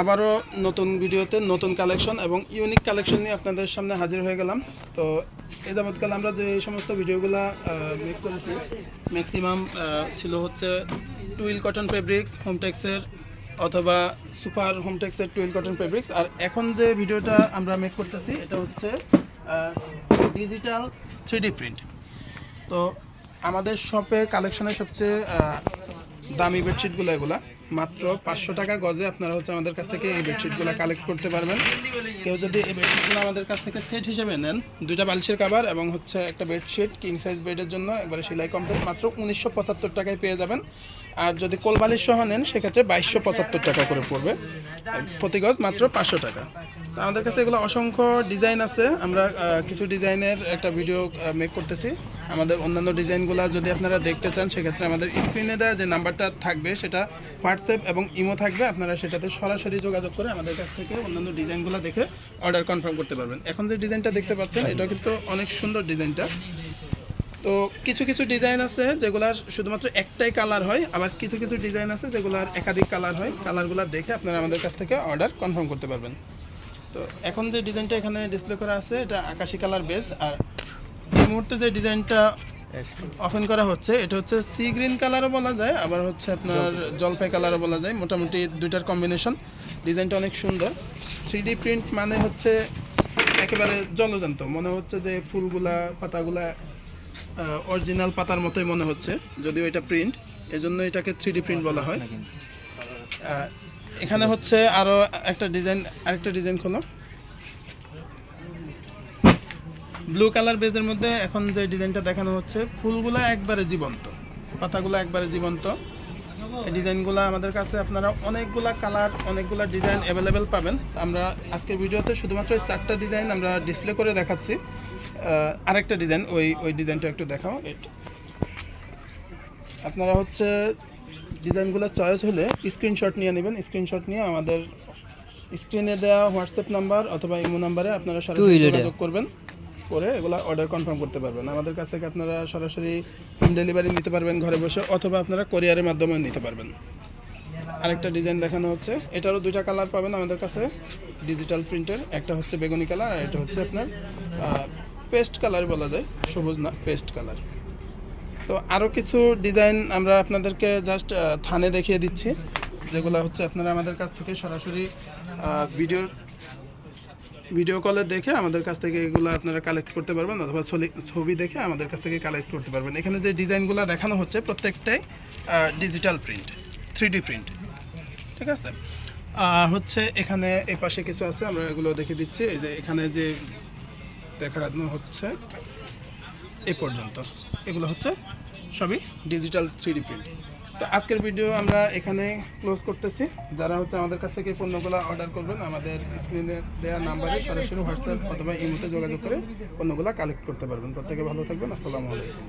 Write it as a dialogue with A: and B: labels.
A: আবারও নতুন ভিডিওতে নতুন কালেকশন এবং ইউনিক কালেকশন নিয়ে আপনাদের সামনে হাজির হয়ে গেলাম। তো এই যাবৎকাল আমরা যে সমস্ত ভিডিওগুলো মেক করেছি ম্যাক্সিমাম ছিল হচ্ছে টুইল কটন ফেব্রিক্স হোমটেক্সের অথবা সুপার হোমটেক্সের টুইল কটন ফেব্রিক্স আর এখন যে ভিডিওটা আমরা মেক করতেছি, এটা হচ্ছে ডিজিটাল থ্রি প্রিন্ট তো আমাদের শপের কালেকশনের সবচেয়ে দামি বেডশিটগুলো এগুলা। মাত্র পাঁচশো টাকা গজে আপনারা হচ্ছে আমাদের কাছ থেকে এই বেডশিটগুলো কালেক্ট করতে পারবেন। কেউ যদি এই বেডশিটগুলো আমাদের কাছ থেকে সেট হিসেবে নেন, দুইটা বালিশের কাভার এবং হচ্ছে একটা বেডশিট কিং সাইজ বেডের জন্য, একবারে সেলাই কমপ্লিট মাত্র উনিশশো পঁচাত্তর টাকায় পেয়ে যাবেন। আর যদি কোলবালিশ সহ নেন, সেক্ষেত্রে বাইশশো পঁচাত্তর টাকা করে পড়বে। প্রতি গজ মাত্র পাঁচশো টাকা। তো আমাদের কাছে এগুলো অসংখ্য ডিজাইন আছে। আমরা কিছু ডিজাইনের একটা ভিডিও মেক করতেছি। আমাদের অন্যান্য ডিজাইনগুলো যদি আপনারা দেখতে চান, সেক্ষেত্রে আমাদের স্ক্রিনে দেওয়া যে নাম্বারটা থাকবে, সেটা হোয়াটসঅ্যাপ এবং ইমো থাকবে। আপনারা সেটাতে সরাসরি যোগাযোগ করে আমাদের কাছ থেকে অন্যান্য ডিজাইনগুলো দেখে অর্ডার কনফার্ম করতে পারবেন। এখন যে ডিজাইনটা দেখতে পাচ্ছেন এটা কিন্তু অনেক সুন্দর ডিজাইনটা। তো কিছু কিছু ডিজাইন আছে যেগুলার শুধুমাত্র একটাই কালার হয়, আবার কিছু কিছু ডিজাইন আছে যেগুলার একাধিক কালার হয়। কালারগুলো দেখে আপনারা আমাদের কাছ থেকে অর্ডার কনফার্ম করতে পারবেন। তো এখন যে ডিজাইনটা এখানে ডিসপ্লে করা আছে, এটা আকাশি কালার বেস আর এই মুহূর্তে যে ডিজাইনটা ওপেন করা হচ্ছে, এটা হচ্ছে সি গ্রিন কালারও বলা যায়, আবার হচ্ছে আপনার জলপাই কালারও বলা যায়। মোটামুটি দুইটার কম্বিনেশন ডিজাইনটা অনেক সুন্দর। থ্রি প্রিন্ট মানে হচ্ছে একেবারে জলজান্ত। মনে হচ্ছে যে ফুলগুলা, পাতাগুলা অরিজিনাল পাতার মতোই মনে হচ্ছে, যদিও এটা প্রিন্ট এজন্য এটাকে থ্রি প্রিন্ট বলা হয়। এখানে হচ্ছে আরও একটা ডিজাইন আরেকটা ডিজাইন খোলো। ব্লু কালার বেজের মধ্যে এখন যে ডিজাইনটা দেখানো হচ্ছে, ফুলগুলো একবারে জীবন্ত, পাতাগুলো একবারে জীবন্ত। এই ডিজাইনগুলো আমাদের কাছে আপনারা অনেকগুলা কালার অনেকগুলা ডিজাইন অ্যাভেলেবেল পাবেন। আমরা আজকের ভিডিওতে শুধুমাত্র চারটা ডিজাইন আমরা ডিসপ্লে করে দেখাচ্ছি। আরেকটা ডিজাইন ওই ওই ডিজাইনটা একটু দেখাও। আপনারা হচ্ছে ডিজাইনগুলো চয়েস হলে স্ক্রিনশট নিয়ে নেবেন। স্ক্রিনশট নিয়ে আমাদের স্ক্রিনে দেওয়া হোয়াটসঅ্যাপ নাম্বার অথবা ইমো নাম্বারে আপনারা সরাসরি যোগাযোগ করবেন। করে এগুলো অর্ডার কনফার্ম করতে পারবেন। আমাদের কাছ থেকে আপনারা সরাসরি হোম ডেলিভারি নিতে পারবেন ঘরে বসে, অথবা আপনারা কোরিয়ারের মাধ্যমে নিতে পারবেন। আরেকটা ডিজাইন দেখানো হচ্ছে। এটারও দুইটা কালার পাবেন আমাদের কাছে। ডিজিটাল প্রিন্টের একটা হচ্ছে বেগুনি কালার আর এটা হচ্ছে আপনার পেস্ট কালার বলা যায়। সবুজ না পেস্ট কালার তো আরও কিছু ডিজাইন আমরা আপনাদেরকে জাস্ট থানে দেখিয়ে দিচ্ছি। যেগুলো হচ্ছে আপনারা আমাদের কাছ থেকে সরাসরি ভিডিওর ভিডিও কলে দেখে আমাদের কাছ থেকে এগুলো আপনারা কালেক্ট করতে পারবেন অথবা ছবি দেখে আমাদের কাছ থেকে কালেক্ট করতে পারবেন। এখানে যে ডিজাইনগুলো দেখানো হচ্ছে, প্রত্যেকটাই ডিজিটাল প্রিন্ট থ্রি প্রিন্ট ঠিক আছে? হচ্ছে এখানে এই পাশে কিছু আছে, আমরা এগুলো দেখে দিচ্ছি। এই যে এখানে যে দেখানো হচ্ছে, এ পর্যন্ত। এগুলো হচ্ছে সবই ডিজিটাল থ্রি প্রিন্ট তো আজকের ভিডিও আমরা এখানে ক্লোজ করতেছি। যারা হচ্ছে আমাদের কাছ থেকে পণ্যগুলো অর্ডার করবেন, আমাদের স্ক্রিনে দেওয়া নাম্বারে সরাসরি হোয়াটসঅ্যাপ অথবা ইমোতে যোগাযোগ করে পণ্যগুলো কালেক্ট করতে পারবেন। প্রত্যেকে ভালো থাকবেন। আসসালামু আলাইকুম।